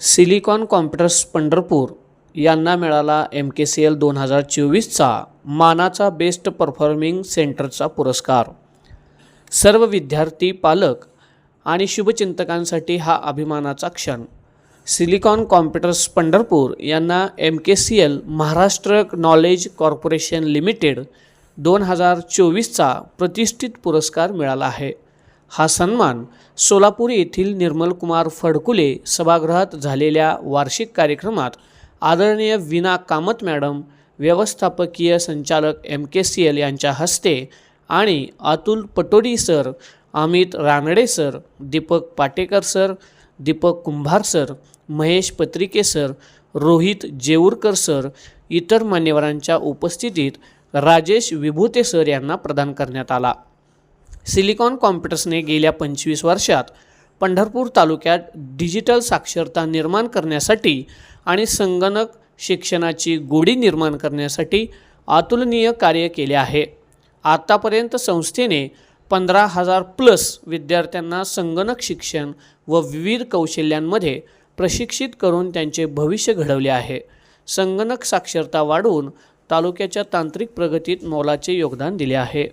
Silicon computers Pandharpur यांना मिळाला M K C L दोन हजार चोवीसचा मानाचा बेस्ट परफॉर्मिंग सेंटरचा पुरस्कार. सर्व विद्यार्थी पालक आणि शुभचिंतकांसाठी हा अभिमानाचा क्षण. सिलिकॉन कॉम्प्युटर्स पंढरपूर यांना M K C L Maharashtra knowledge corporation limited दोन हजार चोवीसचा प्रतिष्ठित पुरस्कार मिळाला आहे. हा सन्मान सोलापूर येथील निर्मलकुमार फडकुले सभागृहात झालेल्या वार्षिक कार्यक्रमात आदरणीय विना कामत मॅडम व्यवस्थापकीय संचालक एम के सी एल यांच्या हस्ते आणि Atul Patodi sir Amit Ranade sir Deepak Patekar sir Deepak Kumbhar sir Mahesh Patrike sir Rohit Jeurkar sir इतर मान्यवरांच्या उपस्थितीत राजेश विभूते सर यांना प्रदान करण्यात आला. सिलिकॉन कॉम्प्युटर्सने गेल्या पंचवीस वर्षात पंढरपूर तालुक्यात डिजिटल साक्षरता निर्माण करण्यासाठी आणि संगणक शिक्षणाची गोडी निर्माण करण्यासाठी अतुलनीय कार्य केले आहे. आतापर्यंत संस्थेने पंधरा हजार प्लस विद्यार्थ्यांना संगणक शिक्षण व विविध कौशल्यांमध्ये प्रशिक्षित करून त्यांचे भविष्य घडवले आहे. संगणक साक्षरता वाढवून तालुक्याच्या तांत्रिक प्रगतीत मोलाचे योगदान दिले आहे.